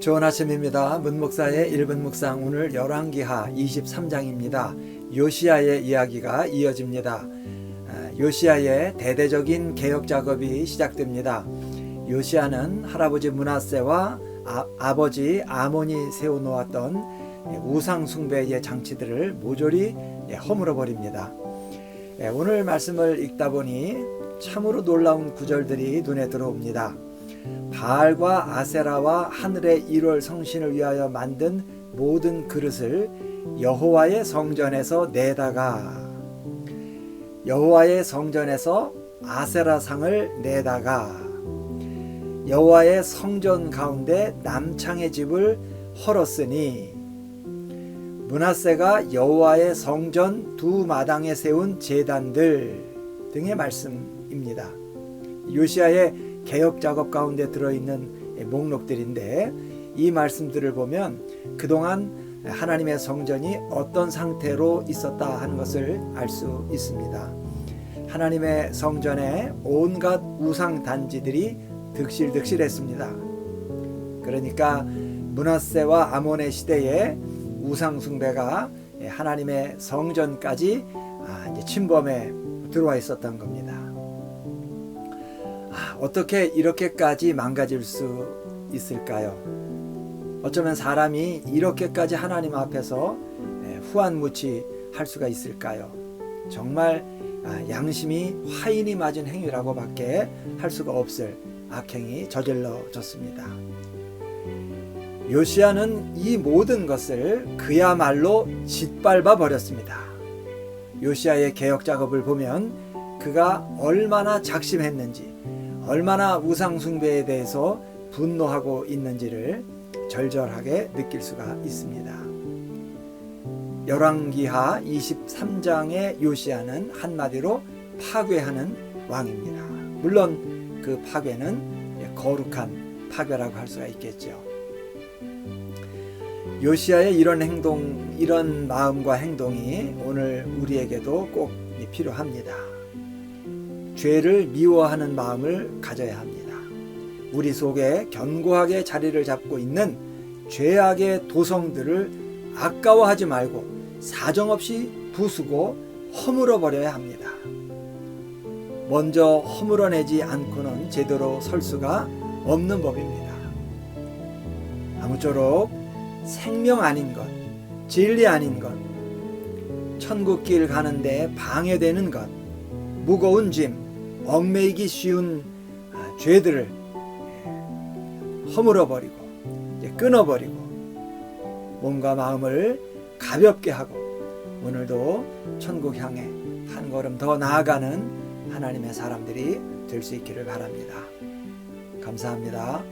좋은 아침입니다. 문목사의 1분 묵상 오늘 열왕기하 23장입니다. 요시아의 이야기가 이어집니다. 아, 요시아의 대대적인 개혁 작업이 시작됩니다. 요시아는 할아버지 문하세와 아, 버지 아몬이 세워놓았던 우상 숭배의 장치들을 모조리 허물어 버립니다. 예, 오늘 말씀을 읽다 보니 참으로 놀라운 구절들이 눈에 들어옵니다. 바알과 아세라와 하늘의 1월 성신을 위하여 만든 모든 그릇을 여호와의 성전에서 내다가 여호와의 성전에서 아세라 상을 내다가 여호와의 성전 가운데 남창의 집을 헐었으니 문하세가 여호와의 성전 두 마당에 세운 제단들 등의 말씀입니다. 요시아의 개혁 작업 가운데 들어있는 목록들인데 이 말씀들을 보면 그동안 하나님의 성전이 어떤 상태로 있었다 하는 것을 알 수 있습니다. 하나님의 성전에 온갖 우상 단지들이 득실득실했습니다. 그러니까 문하세와 아몬의 시대에 우상 숭배가 하나님의 성전까지 침범해 들어와 있었던 겁니다. 아, 어떻게 이렇게까지 망가질 수 있을까요? 어쩌면 사람이 이렇게까지 하나님 앞에서 후한무치 할 수가 있을까요? 정말 양심이 화인이 맞은 행위라고밖에 할 수가 없을 악행이 저질러졌습니다. 요시아는 이 모든 것을 그야말로 짓밟아 버렸습니다. 요시아의 개혁 작업을 보면 그가 얼마나 작심했는지, 얼마나 우상숭배에 대해서 분노하고 있는지를 절절하게 느낄 수가 있습니다. 열왕기하 23장의 요시아는 한마디로 파괴하는 왕입니다. 물론 그 파괴는 거룩한 파괴라고 할 수가 있겠죠. 요시아의 이런 행동, 이런 마음과 행동이 오늘 우리에게도 꼭 필요합니다. 죄를 미워하는 마음을 가져야 합니다. 우리 속에 견고하게 자리를 잡고 있는 죄악의 도성들을 아까워하지 말고 사정없이 부수고 허물어 버려야 합니다. 먼저 허물어내지 않고는 제대로 설 수가 없는 법입니다. 아무쪼록 생명 아닌 것, 진리 아닌 것, 천국길 가는데 방해되는 것, 무거운 짐, 얽매이기 쉬운 죄들을 허물어버리고, 끊어버리고, 몸과 마음을 가볍게 하고, 오늘도 천국 향해 한 걸음 더 나아가는 하나님의 사람들이 될 수 있기를 바랍니다. 감사합니다.